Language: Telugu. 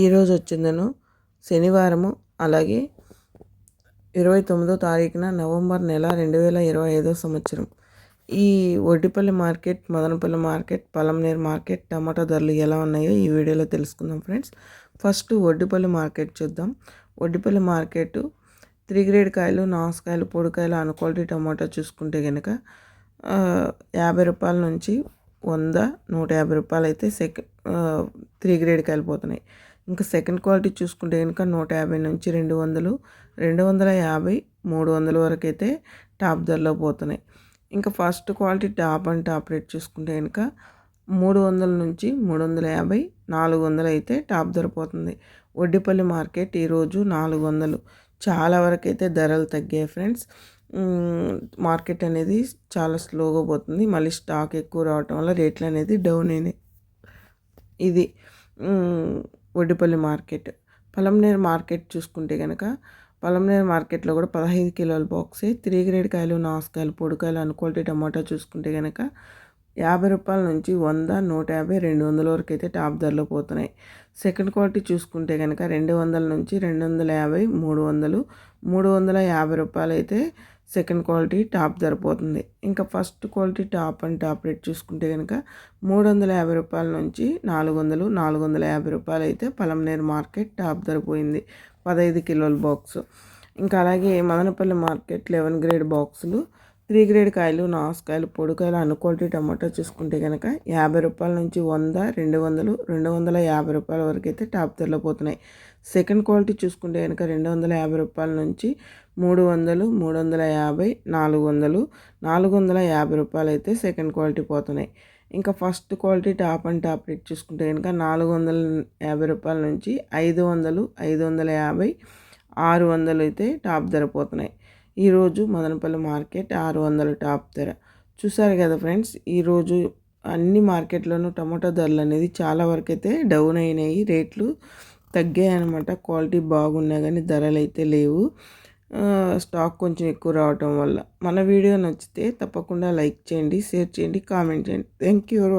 ఈరోజు వచ్చిందను శనివారము అలాగే ఇరవై తొమ్మిదో తారీఖున నవంబర్ నెల రెండు వేల ఇరవై ఐదో సంవత్సరం. ఈ Oddipalli market Madanapalle market Palamaner market tomato ధరలు ఎలా ఉన్నాయో ఈ వీడియోలో తెలుసుకుందాం ఫ్రెండ్స్. ఫస్ట్ ఒడ్డిపల్లి మార్కెట్ చూద్దాం. ఒడ్డిపల్లి మార్కెట్ త్రీ గ్రేడ్ కాయలు నాసుకాయలు పొడికాయలు అన్ క్వాలిటీ టమాటా చూసుకుంటే కనుక యాభై రూపాయల నుంచి వంద నూట యాభై రూపాయలు అయితే సెకండ్ త్రీ గ్రేడ్ కాయలు పోతున్నాయి. ఇంకా సెకండ్ క్వాలిటీ చూసుకుంటే కనుక నూట యాభై నుంచి రెండు వందలు రెండు వందల యాభై మూడు వందల వరకు అయితే టాప్ ధరలో పోతున్నాయి. ఇంకా first quality top and top rate చూసుకుంటే కనుక మూడు వందల నుంచి మూడు వందల యాభై నాలుగు వందలు అయితే టాప్ ధర పోతుంది. ఒడ్డిపల్లి మార్కెట్ ఈరోజు నాలుగు వందలు. చాలా వరకు అయితే ధరలు తగ్గాయి ఫ్రెండ్స్. మార్కెట్ అనేది చాలా స్లోగా పోతుంది. మళ్ళీ స్టాక్ ఎక్కువ రావటం వల్ల రేట్లు అనేది డౌన్ అయినాయి. ఇది. ఒడ్డిపల్లి మార్కెట్. పలంనేరు మార్కెట్ చూసుకుంటే కనుక పలంనేరు మార్కెట్లో కూడా పదహైదు కిలోల బాక్సే త్రీ గ్రేడ్ కాయలు నాసుకాయలు పొడికాయలు అన్ టమాటా చూసుకుంటే కనుక యాభై రూపాయల నుంచి వంద నూట యాభై రెండు వందల వరకు అయితే టాప్ ధరలో పోతున్నాయి. సెకండ్ క్వాలిటీ చూసుకుంటే కనుక రెండు వందల నుంచి రెండు వందల యాభై మూడు వందలు మూడు వందల యాభై రూపాయలు అయితే సెకండ్ క్వాలిటీ టాప్ ధర పోతుంది. ఇంకా first quality top and top rate చూసుకుంటే కనుక మూడు వందల యాభై రూపాయల నుంచి నాలుగు వందలు నాలుగు వందల యాభై రూపాయలు అయితే పలంనేరు మార్కెట్ టాప్ ధర పోయింది. పదహైదు కిలోల బాక్స్. ఇంకా అలాగే మదనపల్లి మార్కెట్ లెవెన్ గ్రేడ్ బాక్సులు త్రీ గ్రేడ్ కాయలు నాసుకాయలు పొడికాయలు అను క్వాలిటీ టమాటా చూసుకుంటే కనుక యాభై రూపాయల నుంచి వంద రెండు వందలు రెండు వందల యాభై రూపాయల వరకు అయితే టాప్ ధరలో పోతున్నాయి. సెకండ్ క్వాలిటీ చూసుకుంటే కనుక రెండు వందల యాభై రూపాయల నుంచి మూడు వందలు మూడు వందల యాభై నాలుగు వందలు నాలుగు వందల యాభై రూపాయలు అయితే సెకండ్ క్వాలిటీ పోతున్నాయి. ఇంకా first quality top and top rate చూసుకుంటే కనుక నాలుగు వందల యాభై రూపాయల నుంచి ఐదు వందలు ఐదు వందల యాభై ఆరు వందలు అయితే టాప్ ధర పోతున్నాయి. ఈరోజు మదనపల్లి మార్కెట్ ఆరు వందల టాప్ ధర. చూసారు కదా ఫ్రెండ్స్ ఈరోజు అన్ని మార్కెట్లోనూ టమాటో ధరలు అనేది చాలా వరకు అయితే డౌన్ అయినాయి. రేట్లు తగ్గాయన్నమాట. క్వాలిటీ బాగున్నా కానీ ధరలు అయితే లేవు. స్టాక్ కొంచెం ఎక్కువ రావటం వల్ల. మన వీడియో నచ్చితే తప్పకుండా లైక్ చేయండి షేర్ చేయండి కామెంట్ చేయండి. Thank you for